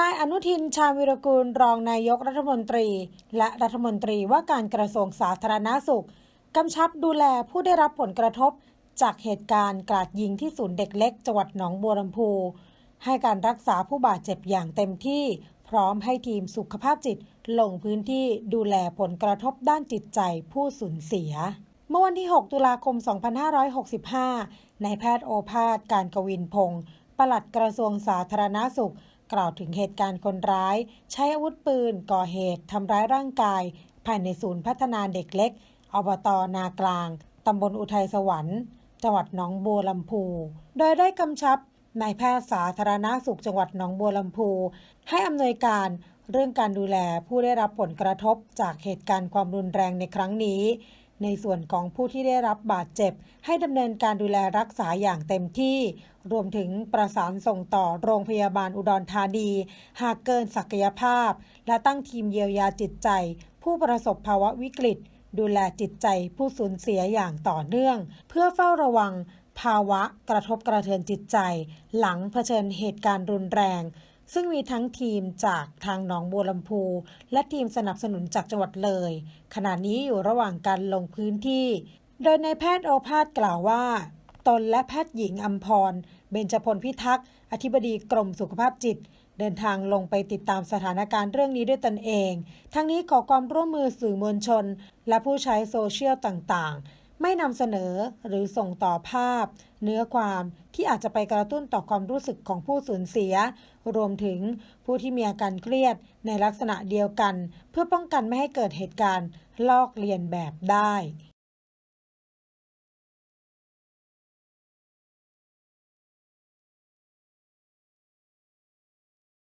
นายอนุทินชาญวิรกูลรองนายกรัฐมนตรี และรัฐมนตรีว่าการกระทรวงสาธารณาสุขกำชับดูแลผู้ได้รับผลกระทบ จากเหตุการณ์กราดยิงที่ศูนย์เด็กเล็กจังหวัดหนองบัวลำพูให้การรักษาผู้บาดเจ็บอย่างเต็มที่ พร้อมให้ทีมสุขภาพจิต ลงพื้นที่ดูแลผลกระทบด้านจิตใจผู้สูญเสีย เมื่อวันที่ 6 ตุลาคม 2565นายแพทย์โอภาสการกวินพงศ์ปลัดกระทรวงสาธารณาสุข กล่าวถึงเหตุการณ์คนร้าย ใช้อาวุธปืน ก่อเหตุทำร้ายร่างกาย ภายในศูนย์พัฒนาเด็กเล็ก อบตนากลาง ตำบลอุทัยสวรรค์ จังหวัดหนองบัวลำพู โดยได้กำชับนายแพทย์สาธารณาสุขจังหวัดหนองบัวลำพู ให้อำนวยการเรื่องการดูแลผู้ได้รับผลกระทบจากเหตุการณ์ความรุนแรงในครั้งนี้ ในส่วนของผู้ที่ได้รับบาดเจ็บ ให้ดำเนินการดูแลรักษาอย่างเต็มที่ รวมถึงประสานส่งต่อโรงพยาบาลอุดรธานี หากเกินศักยภาพ และตั้งทีมเยียวยาจิตใจ ผู้ประสบภาวะวิกฤต ดูแลจิตใจผู้สูญเสียอย่างต่อเนื่อง เพื่อเฝ้าระวัง ภาวะกระทบกระเทือนจิตใจ หลังเผชิญเหตุการณ์รุนแรง ซึ่งมีทั้งทีมจากทางหนองบัวลำพู และทีมสนับสนุนจากจังหวัดเลย ขณะนี้อยู่ระหว่างการลงพื้นที่ โดยในายแพทย์โอภาสกล่าวว่า ตนและแพทย์หญิงอัมพร เบญจพลพิทักษ์ อธิบดีกรมสุขภาพจิต เดินทางลงไปติดตามสถานการณ์เรื่องนี้ด้วยตนเอง ทั้งนี้ขอความร่วมมือสื่อมวลชน และผู้ใช้โซเชียลต่างๆ ไม่นำเสนอหรือส่งต่อภาพ เนื้อความที่อาจจะไปกระตุ้นต่อความรู้สึกของผู้สูญเสีย รวมถึงผู้ที่มีอาการเครียดในลักษณะเดียวกัน เพื่อป้องกันไม่ให้เกิดเหตุการณ์ลอกเลียนแบบได้